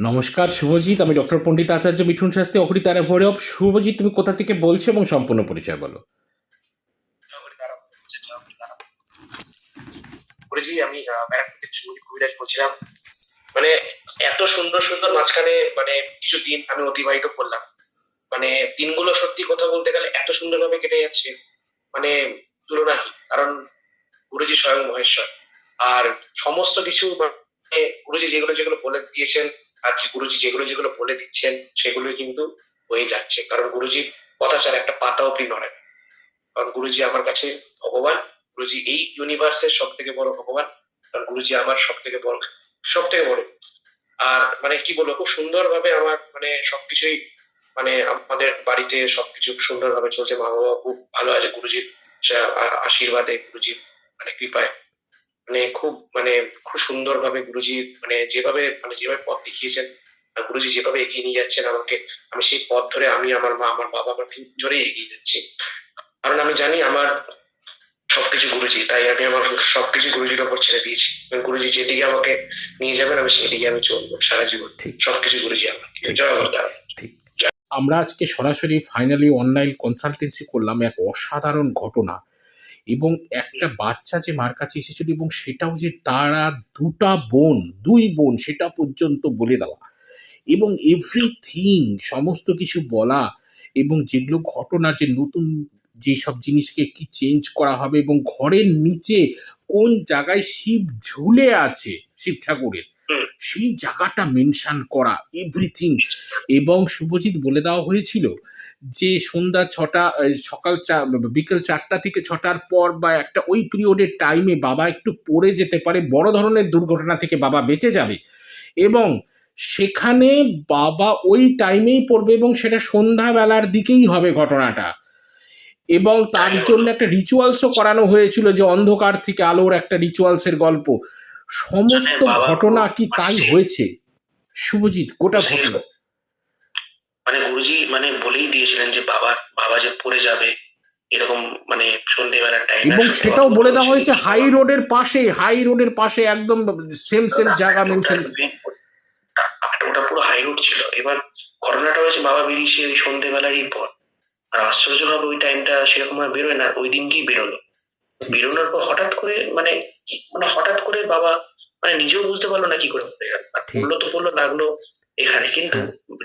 নমস্কার, শুভজিৎ। আমি ডক্টর পণ্ডিত আচার্য মিঠুন শাস্ত্রী। অকৃতারা ভৈরব। শুভজিৎ, তুমি কোথা থেকে বলছো এবং সম্পূর্ণ পরিচয় বলো। আমি ব্যারাকপুর থেকে বলছিলাম। মানে এত সুন্দর সুন্দর মাঝখানে মানে কিছু দিন আমি অতিবাহিত করলাম। মানে দিনগুলো সত্যি কথা বলতে গেলে এত সুন্দরভাবে কেটে যাচ্ছে। মানে তুলনাহীন। কারণ, গুরুজি স্বয়ং মহেশ্বর। আর সমস্ত কিছু মানে গুরুজি যেগুলো যেগুলো বলে দিয়েছেন আর গুরুজি যেগুলো যেগুলো বলে দিচ্ছেন সেগুলো কিন্তু হয়ে যাচ্ছে। কারণ গুরুজির কথা ছাড়া একটা পাতা অব্দি নড়ে কারণ গুরুজি আমার কাছে ভগবান, গুরুজি এই ইউনিভার্সের সব থেকে বড় ভগবান কারণ গুরুজি আমার সব থেকে বড় সব থেকে বড়। আর মানে কি বলব, খুব সুন্দর ভাবে আমার মানে সবকিছুই মানে আমাদের বাড়িতে সবকিছু সুন্দর ভাবে চলছে। মা বাবা খুব ভালো আছে গুরুজির আশীর্বাদে গুরুজির মানে কৃপায়। মানে খুব মানে খুব সুন্দর ভাবে গুরুজি মানে যেভাবে মানে যেভাবে পথ দেখিয়েছেন গুরুজি যেভাবে এগিয়ে নিয়ে যাচ্ছেন আমাকে আমি সেই পথ ধরে আমি আমার মা আমার বাবা আমার জোরে এগিয়ে যাচ্ছি। কারণ আমি জানি আমার সবকিছু গুরুজি তাই আমি আমার সবকিছু গুরুজির ওপর ছেড়ে দিয়েছি। গুরুজি যেদিকে আমাকে নিয়ে যাবেন আমি সেদিকে আমি চলবো সারা জীবন। সবকিছু গুরুজি আমার। জয়। আমরা আজকে সরাসরি ফাইনালি অনলাইন কনসালটেন্সি করলাম এক অসাধারণ ঘটনা। এবং একটা বাচ্চা যে মার কাছে এসেছিল এবং সেটাও যে তারা দুটা বোন দুই বোন সেটা পর্যন্ত বলে দেওয়া। এবং এভরিথিং সমস্ত কিছু বলা এবং যেগুলো ঘটনা যে নতুন যেসব জিনিসকে কি চেঞ্জ করা হবে এবং ঘরের নিচে কোন জায়গায় শিব ঝুলে আছে শিব ঠাকুরের সেই জায়গাটা মেনশন করা এভরিথিং এবং শুভজিৎ বলে দেওয়া হয়েছিল যে সন্ধ্যা ছটা সকাল চা বিকেল চারটা থেকে ছটার পর বা একটা ওই পিরিয়ডের টাইমে বাবা একটু পড়ে যেতে পারে বড় ধরনের দুর্ঘটনা থেকে বাবা বেঁচে যাবে। এবং সেখানে বাবা ওই টাইমেই পড়বে এবং সেটা সন্ধ্যাবেলার দিকেই হবে ঘটনাটা। এবং তার জন্য একটা রিচুয়ালসও করানো হয়েছিল যে অন্ধকার থেকে আলোর একটা রিচুয়ালসের গল্প। সমস্ত ঘটনা কি তাই হয়েছে? শুভজিৎ গোটা ঘটনা। মানে গুরুজি মানে বলেই দিয়েছিলেন যে বাবা বাবা যে পড়ে যাবে এরকম মানে সন্ধ্যেবেলার টাইম এবং সেটাও বলে দেওয়া হয়েছে হাই রোডের পাশে হাই রোডের পাশে একদম সেম সেম জায়গা মেনশন ওটা পুরো হাই রোড ছিল। এবার ঘটনাটা হয়েছে বাবা বেরিয়েছে ওই সন্ধ্যেবেলারই পর। আর আশ্চর্য ভাবে ওই টাইমটা সেরকম ভাবে বেরোয় না ওই দিনকেই বেরোলো। বেরোনোর পর হঠাৎ করে মানে মানে হঠাৎ করে বাবা মানে নিজেও বুঝতে পারল না কি করে গেল। আর। পড়ল তো পড়ল লাগল এখানে কিন্তু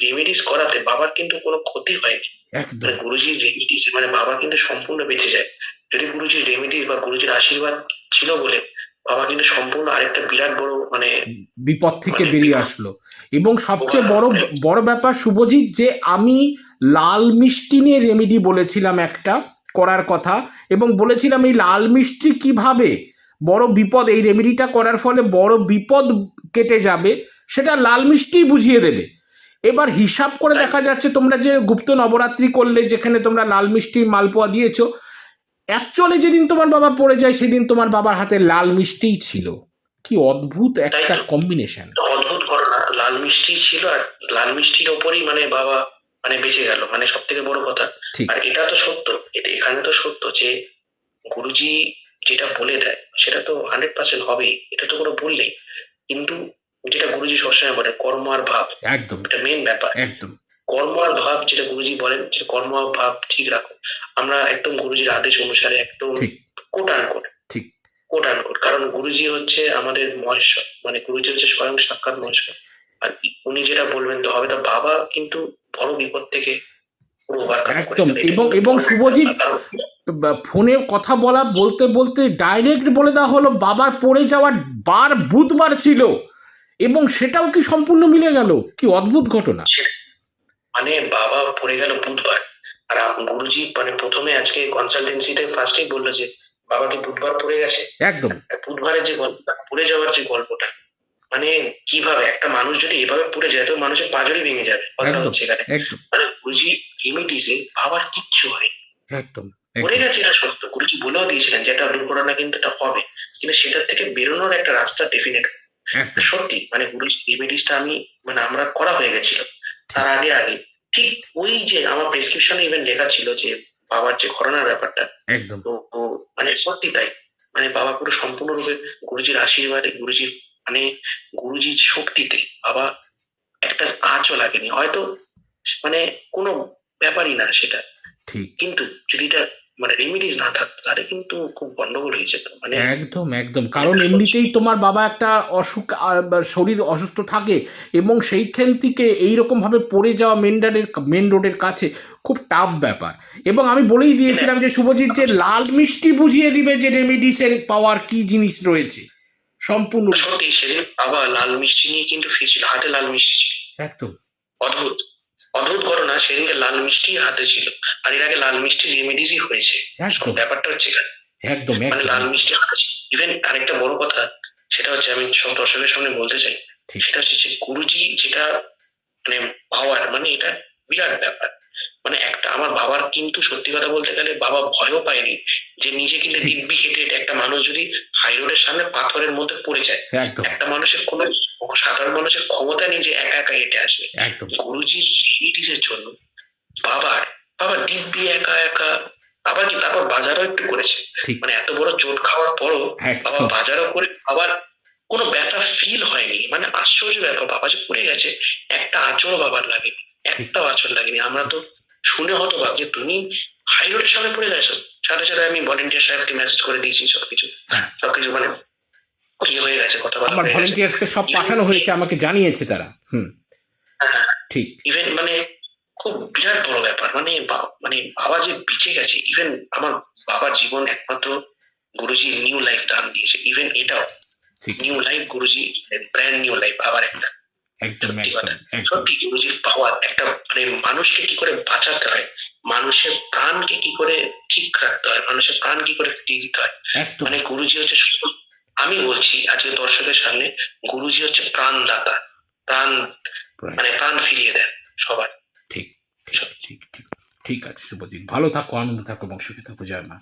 রেমেডিস করাতে বাবার কিন্তু কোনো ক্ষতি হয়নি। একদম। মানে গুরুজির রেমিডিস মানে বাবা কিন্তু সম্পূর্ণ বেঁচে যায়। যদি গুরুজির রেমিডিস বা গুরুজির আশীর্বাদ ছিল বলে বাবা কিন্তু সম্পূর্ণ আরেকটা বিরাট বড় মানে বিপদ থেকে বেরিয়ে আসলো। এবং সবচেয়ে বড় বড় ব্যাপার শুভজিৎ যে আমি লাল মিষ্টি নিয়ে রেমেডি বলেছিলাম একটা করার কথা এবং বলেছিলাম এই লাল মিষ্টি কীভাবে বড় বিপদ এই রেমেডিটা করার ফলে বড় বিপদ কেটে যাবে। সেটা লাল মিষ্টিই বুঝিয়ে দেবে। এবার হিসাব করে দেখা যাচ্ছে তোমরা যে গুপ্ত নবরাত্রি করলে যেখানে তোমরা লাল মিষ্টি মালপোয়া দিয়েছ অ্যাকচুয়ালি যেদিন তোমার বাবা পড়ে যায় সেদিন তোমার বাবার হাতে লাল মিষ্টিই ছিল। কি অদ্ভুত একটা কম্বিনেশন অদ্ভুত ঘটনা লাল মিষ্টি ছিল আর লাল মিষ্টির ওপরেই মানে বাবা মানে বেঁচে গেল মানে সব থেকে বড় কথা। ঠিক। আর এটা তো সত্য এটা এখানে তো সত্য যে গুরুজি যেটা বলে দেয় সেটা তো হান্ড্রেড পার্সেন্ট হবেই এটা তো কোনো ভুল নেই। কিন্তু যেটা গুরুজি সবসময় বলে কর্ম আর ভাব। একদম। এটা মেন ব্যাপার। একদম। কর্ম আর ভাব যেটা গুরুজি বলেন যে কর্ম আর ভাব ঠিক রাখো। আমরা একদম গুরুজির আদেশ অনুসারে একদম। কোট আন কোট ঠিক। কোট আন কোট কারণ গুরুজি হচ্ছে আমাদের মহেশ্বর মানে গুরুজি হচ্ছে স্বয়ং সাক্ষাৎ মহেশ্বর আর উনি যেটা বলবেন তো হবে তা বাবা কিন্তু বড় বিপদ থেকে একদম। এবং- এবং শুভজিৎ- ফোনে কথা বলা বলতে বলতে ডাইরেক্ট বলে দেওয়া হলো বাবার পড়ে যাওয়ার বার বুধবার ছিল। এবং সেটাও কি সম্পূর্ণ মিলে গেল? কি অদ্ভুত ঘটনা? মানে বাবা পড়ে গেল বুধবার। আর গুরুজি মানে প্রথমে আজকে কনসালটেন্সিতে ফার্স্টেই বলল যে বাবা কি বুধবার পড়ে গেছে? একদম। বুধবারের যে গল্পটা পড়ে যাওয়ার যে গল্পটা মানে কীভাবে একটা মানুষ যদি এভাবে পড়ে যায় তো মানুষের পাজরই ভেঙে যাবে। কথা হচ্ছে এখানে। মানে গুরুজি ইমিডিসে বাবার কিচ্ছু হয় একদম পড়ে গেছে এটা সত্য। গুরুজি বলেও দিয়েছিলেন যে একটা দুর্ঘটনা কিন্তু এটা হবে। কিন্তু সেটার থেকে বেরোনোর একটা রাস্তা ডেফিনেট সত্যি মানে গুরুজি আমি মানে আমরা করা হয়ে গেছিল। তার আগে আগে। ঠিক ওই যে আমার প্রেসক্রিপশনে ইভেন লেখা ছিল যে বাবার যে ঘটনার ব্যাপারটা একদম। তো মানে সত্যি তাই। মানে বাবা পুরো সম্পূর্ণরূপে গুরুজির আশীর্বাদে গুরুজির মানে গুরুজির শক্তিতে বাবা কিচ্ছু লাগেনি। হয়তো মানে কোনো ব্যাপারই না সেটা। কিন্তু যদি এটা মানে রেমিডিস না থাকতো তাহলে কিন্তু খুব গন্ডগোল হয়ে যেত। মানে একদম একদম। কারণ এমনিতেই তোমার বাবা একটা অসুখ শরীর অসুস্থ থাকে এবং সেইখান থেকে এইরকম ভাবে পড়ে যাওয়া মেন রোডের মেন রোডের কাছে খুব টাফ ব্যাপার। এবং আমি বলেই দিয়েছিলাম যে শুভজিৎ যে লাল মিষ্টি বুঝিয়ে দিবে যে রেমিডিসের পাওয়ার কি জিনিস রয়েছে। সম্পূর্ণ। সত্যি সেদিন বাবা লাল মিষ্টি নিয়ে কিন্তু ফিরছিল হাতে লাল মিষ্টি ছিল। একদম। অদ্ভুত। অদ্ভুত ঘটনা সেদিনকে লাল মিষ্টি হাতে ছিল। আর এর আগে লাল মিষ্টি রেমিডিসই হয়েছে। ব্যাপারটা হচ্ছে এখানে। একদম মানে লাল মিষ্টি হাতে ছিল। ইভেন আরেকটা বড় কথা সেটা হচ্ছে আমি সব দর্শকের সামনে বলতে চাই সেটা হচ্ছে যে গুরুজি যেটা মানে পাওয়ার মানে এটা বিরাট ব্যাপার। মানে একটা আমার বাবার কিন্তু সত্যি কথা বলতে গেলে বাবা ভয়ও পায়নি। যে নিজে কিন্তু ঠিক। দিব্যি হেঁটে একটা মানুষ যদি হাই রোডের সামনে পাথরের মধ্যে পড়ে যায় একটা মানুষের কোনো সাধারণ মানুষের ক্ষমতা নেই যে একা একা হেঁটে আসবে। গুরুজির জন্য বাবার বাবা দিব্যি একা একা বাবা কি তারপর বাজারও একটু করেছে। মানে এত বড় চোট খাওয়ার পরও বাবা বাজারও করে আবার কোনো ব্যথা ফিল হয়নি। মানে আশ্চর্য ব্যাপার বাবা যে পড়ে গেছে একটা আচরও বাবার লাগেনি একটা আচর লাগেনি। আমরা তো শুনে হতো ভাব যে তুমি হাই রোডের সামনে পড়ে গেছো। সাথে সাথে আমি ভলেন্টিয়ার সাহেবকে মেসেজ করে দিয়েছি সবকিছু। হ্যাঁ। সবকিছু মানে ইয়ে হয়ে গেছে কথা আমার ভলেন্টিয়ার্সকে সব পাঠানো হয়েছে আমাকে জানিয়েছে তারা। হুম। ঠিক। ইভেন মানে খুব বিরাট বড় ব্যাপার মানে মানে বাবা যে বেঁচে গেছে ইভেন আমার বাবার জীবন একমাত্র গুরুজি নিউ লাইফ দান দিয়েছে। ইভেন এটাও new life Guruji brand new life আবার একটা। একদম সত্যি পাওয়ার একটা মানে মানুষকে কি করে বাঁচাতে হয়? মানুষের প্রাণকে কি করে ঠিক রাখতে হয়? মানুষের প্রাণ কি করে ফিরিয়ে দিতে হয়? মানে গুরুজি হচ্ছে আমি বলছি আজকে দর্শকের সামনে গুরুজি হচ্ছে প্রাণদাতা। প্রাণ. মানে প্রাণ ফিরিয়ে দেন সবার। ঠিক ঠিক ঠিক ঠিক ঠিক আছে শুভজিৎ। ভালো থাকো আনন্দ থাকো এবং সুখী থাকো জয় মা।